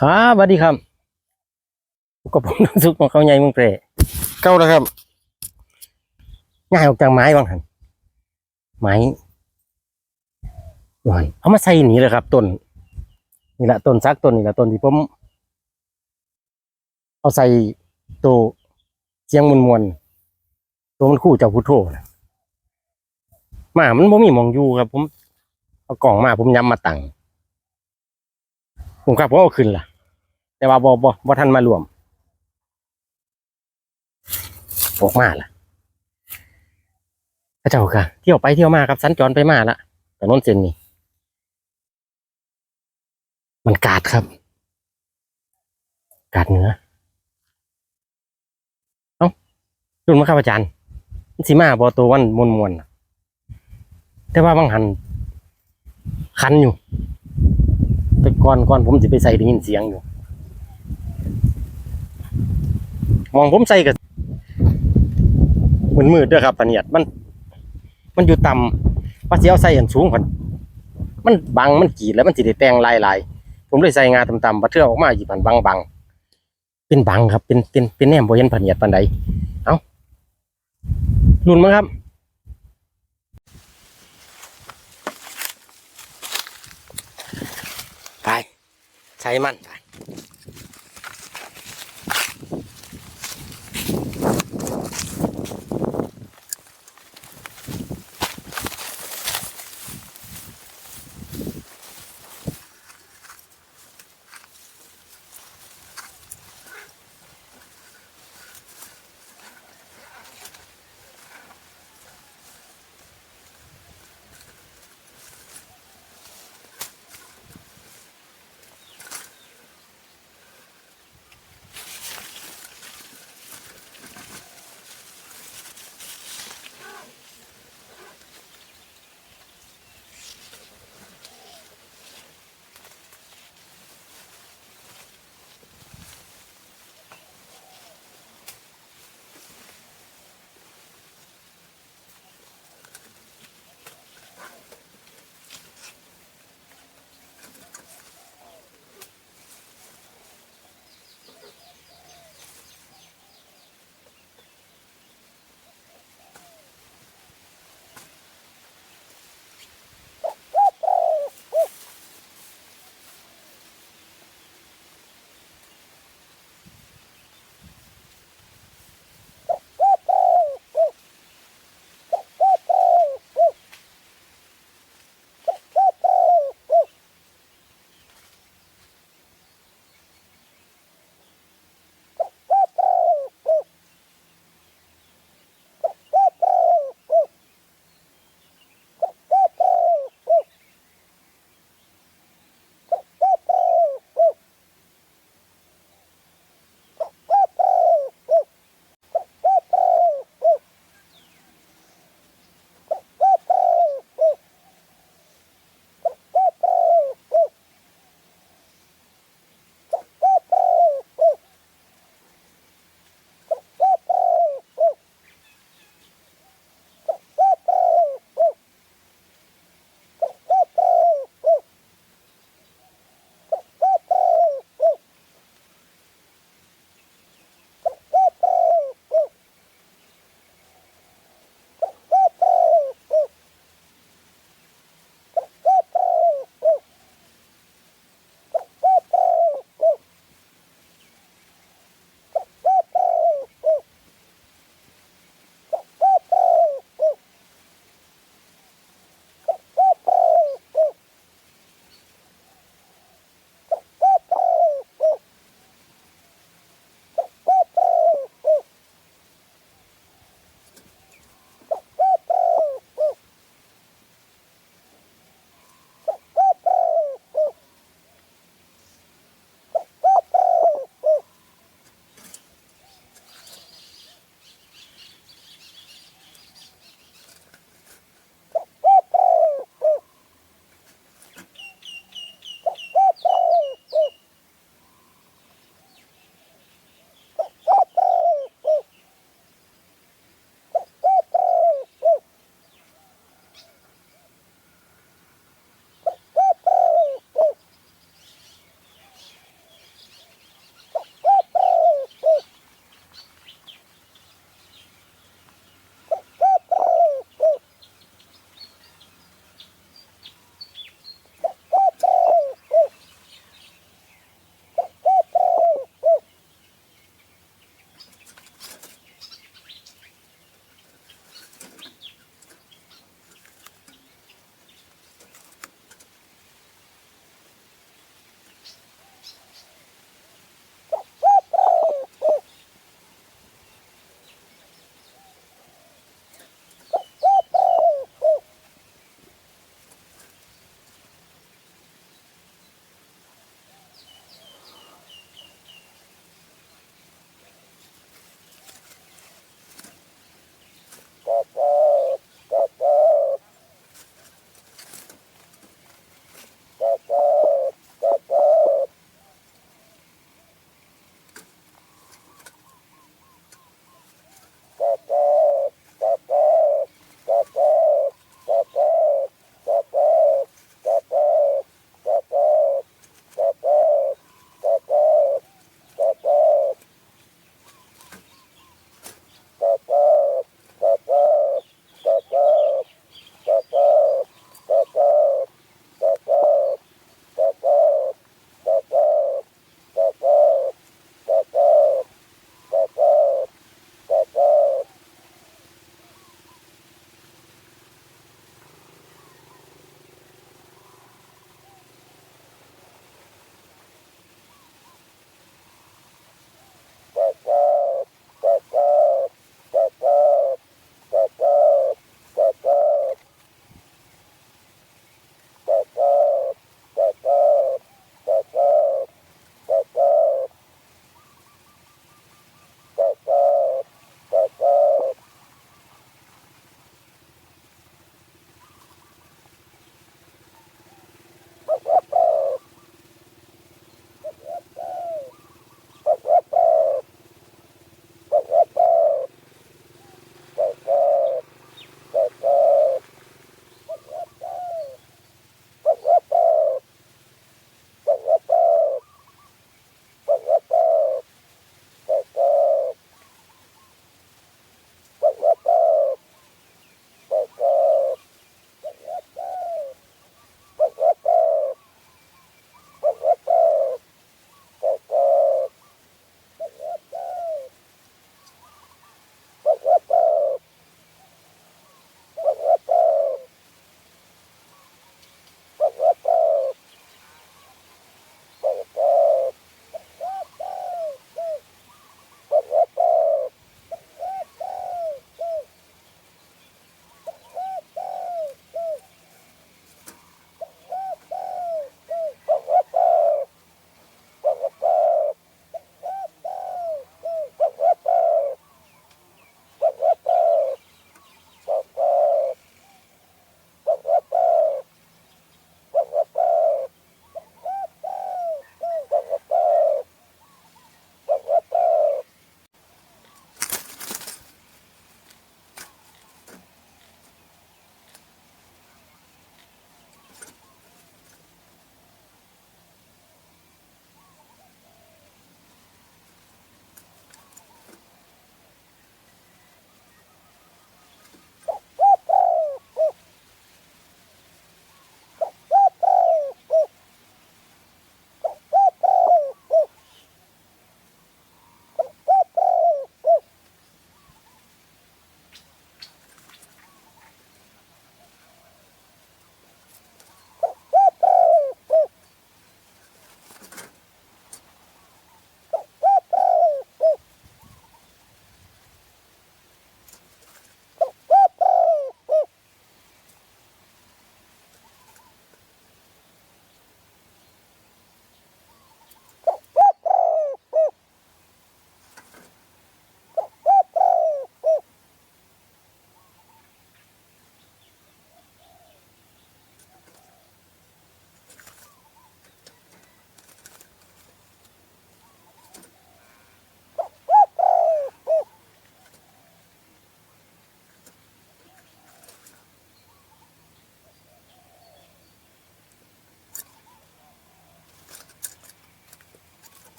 ครับสวัสดีครับพบกับผมน้ำซุปของเขาใหญ่เมืองเปรเก้าแล้วครับง่ายออกจากไม้บางหันไม้หน่อยเอามาใส่นี่เลยครับต้นนี่แหละต้นซักต้นนี่แหละต้นที่ผมเอาใส่ตัวเสียงมวลมวลๆตัวมันคู่เจ้าพุทโธนะหมามันบ่มีหมองอยู่ครับ ผม เอากล่องมาผมย้ำมาตั้งผมครับผมเอาขึ้นล่ะ แต่ว่าบ่บ่บ่ทันมารวมออกมาล่ะพระเจ้าค่ะ เที่ยวไปเที่ยวมาครับสัญจรไปมาละแต่นนเซนนี่มันกาดครับ กาดเหนือเอ้ารุ่นมาครับอาจารย์สีมาบอตัววันมวนมวนแต่ว่าบางหันคันอยู่แต่ก่อนก่อนผมจะไปใส่ได้ยินเสียงอยู่ มองผมใส่กับมืดมืดด้วยครับปะเนียดมัน มันอยู่ต่ำว่าสิเอาใส่อันสูงผ่นมันบังมันกีดแล้วมันสิได้แต่งลายลายผมเลยใส่งาต่ำๆบัดเทื่อออกมาอยู่ผ่นบังบังๆเป็นบังครับ เป็นเป็นเป็นแนมบ่เห็นปะเนียดปานใดเอ้ารุนมั้งครับไปใช้มันไป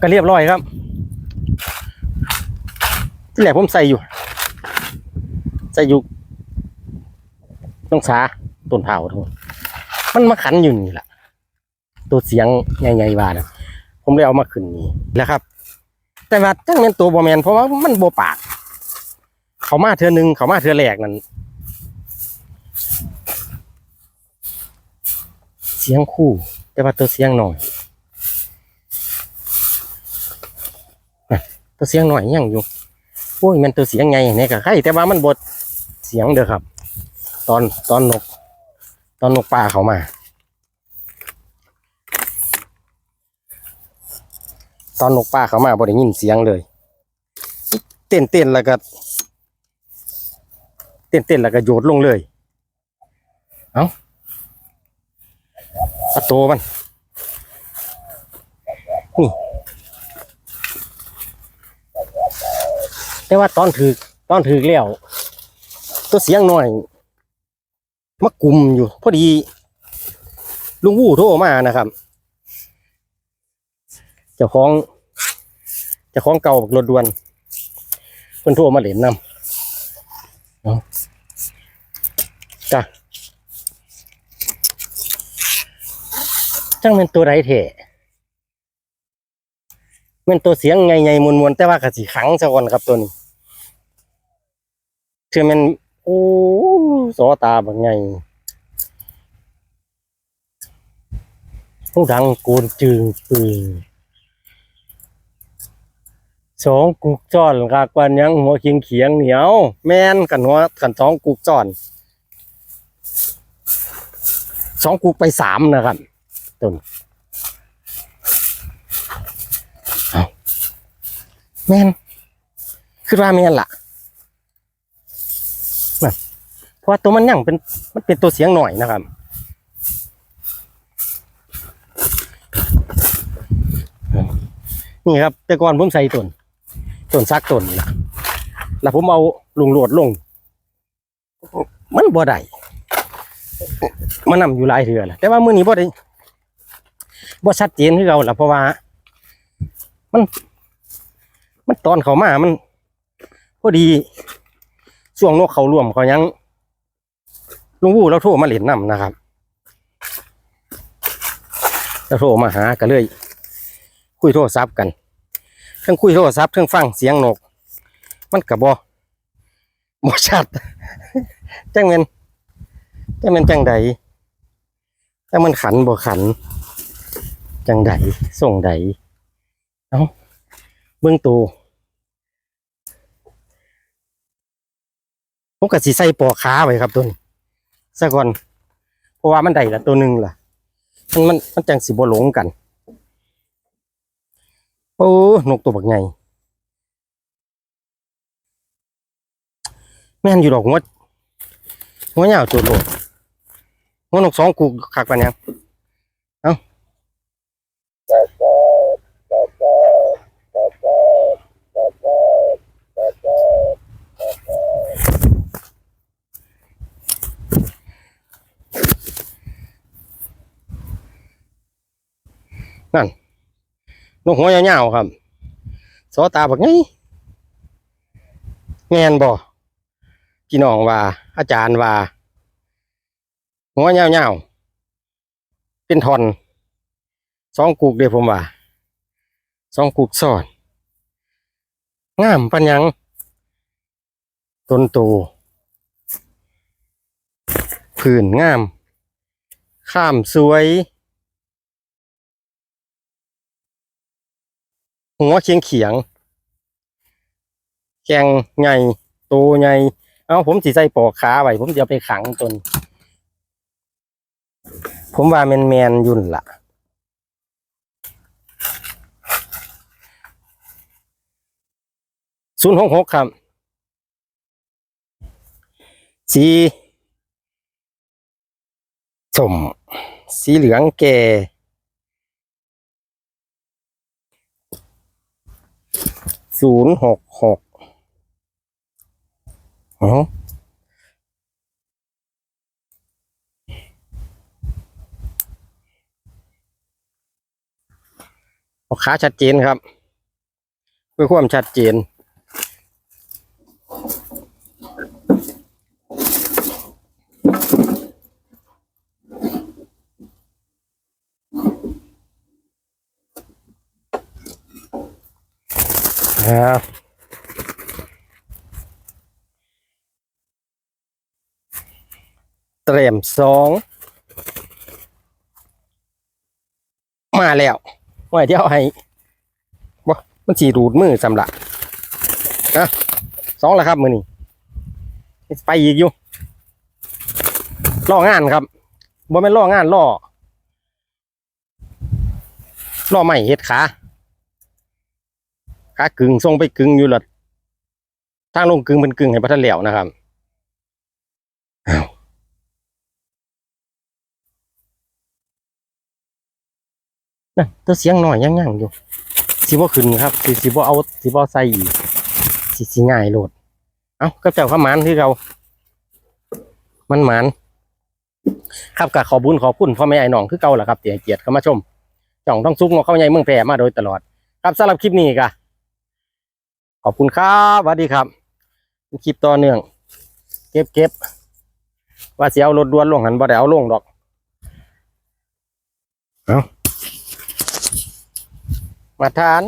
ก็เรียบร้อยครับที่แรกผมใส่อยู่ ใส่อยู่ต้องสาต้นเผาทั้งมันมาขันอยู่นี่แหละตัวเสียงใหญ่ๆว่านะผมเลยเอามาขึ้นนี่แหล้วครับ แต่ว่าจังเป็นตัวบอแมนเพราะว่ามันโบปาก เขามาเทือหนึงเขามาเทือแรกนั่นเสียงคู่ แต่ว่าตัวเสียงหน่อยน่ะ ตัวเสียงหน่อยยังอยู่โอ้ยมันตัวเสียงไงเนี่ยก็ใครแต่ว่ามันบดเสียงเด้อครับ ตอนตอนนก ตอนนกป่าเขามา ตอนนกป่าเขามาบ่ได้ยินเสียงเลย เต้นเต้นแล้วก็เต้นเต้นๆแล้วก็โยดลงเลย เอาเอาตัวมัน แต่ว่าตอนถือตอนถือแล้วตัวเสียงหน่อยมากลุ่มอยู่ พอดี ลุงวู้โทรมานะครับเจ้าของเจ้าของเก่าบักรถด่วนเพิ่นโทรมาเล่นนำเอาจ้ะจังเป็นตัวไรเถะเป็นตัวเสียงไงไงมวนมวนๆแต่ว่ากะสิขังซะก่อนครับตัวนี้ เชื่อมันโอ้สอตาบักไงผู้ดังโกนจึงปืนสองกุกจอนกากวันยังหัวเคียงเขียงเหนียว แม่นกันหัวกันสองกุกจอนสองกุกไปสามนะครับต้นเอาแม่นคือว่าแม่นล่ะ เพราะตัวมันยังเป็นมันเป็นตัวเสียงหน่อยนะครับนี่ครับแต่ก่อนผมใส่ต้นต้นซักต้นนี่ล่ะแล้วผมเอาลุงโหลดลง มันบ่ได้มันนำอยู่หลายเทือแหละแต่ว่ามื้อนี้บ่ได้บ่ชัดเจนคือเก่าล่ะเพราะว่า มัน มันตอนเขามามันพอดีช่วงนกเขาร่วมเขายัง ลุงวู้เราโทรมาเล่นน้ำนะครับเราโทรมาหากันเลย คุยโทรศัพท์กันเทั้งคุยโทรศัพท์เทั้งฟังเสียงนก มันกับบอบอชัดจังเมนจังเมนจังใดจังมันขันบ่ขัน จังใดส่งใดเอ้าเบื้องตัวผมก็สิใส่ปอขาไว้ครับตัวนี้ ซะก่อน เพราะว่ามันได้ละตัวหนึ่งล่ะ มันมันมันจังสิบ่หลงกัน โอ้นกตัวบักใหญ่แม่นอยู่ดอกหัวหัวยาวจุดโลดหัวนกสองกูขักปเนยั นั่นนกหัวยาวๆครับสอตาบักไงแม่นบ่พี่น้องว่า อาจารย์ว่าหัวยาวๆเป็นทอนสองกุกเดียวผมว่าสองกุกซอนงามปัญญังต้นโตผื่นงาม ข้ามสวย หัวเขียงเขียงๆแกงใหญ่โตใหญ่เอาผมสิใส่ปอกขาไว้ผมจะไปขังจนผมว่าแมนแมนยุ่นละศูนย์หกหกครับสีสมสีเหลืองแก่ ศูนย์หกหกอ๋อราคาชัดเจนครับ เพื่อความชัดเจน ครับเตรียมสองมาแล้วไว้เดี๋ยวให้บ่มันสีรูดมือสำหรับนะสองแล้วครับมือนี้ไปอีกอยู่ล่องานครับบ่แม่นล่องานล่อล่อไม่เฮ็ดขา ขากึ่งส่งไปกึ่งอยู่ละทางลงกึ่งเป็นกึ่งให้พัทเหลียวนะครับนั่นตัวเสียงหน่อยยังยังอยู่สิบ่ขึ้นครับสิสิบ่เอาสิบ่ใส่อีกสิสิง่ายโลด เอ้าก็เจ้าข้ามันคือเรา มันหมันครับกับขอบุญขอบคุณพ่อแม่ไอ้น้องคือเก่าแหละครับเตียเกียรติเข้ามาชมจ่องต้องซุกงอเข้าใหญ่เมืองแพร่มาโดยตลอด ครับสำหรับคลิปนี้ก็ ขอบคุณครับสวัสดีครับเป็นคลิปต่อเนื่อง เก็บเก็บว่าสิเอารถด่วนลงหันบ่ได้เอาลงดอกเอามาทาน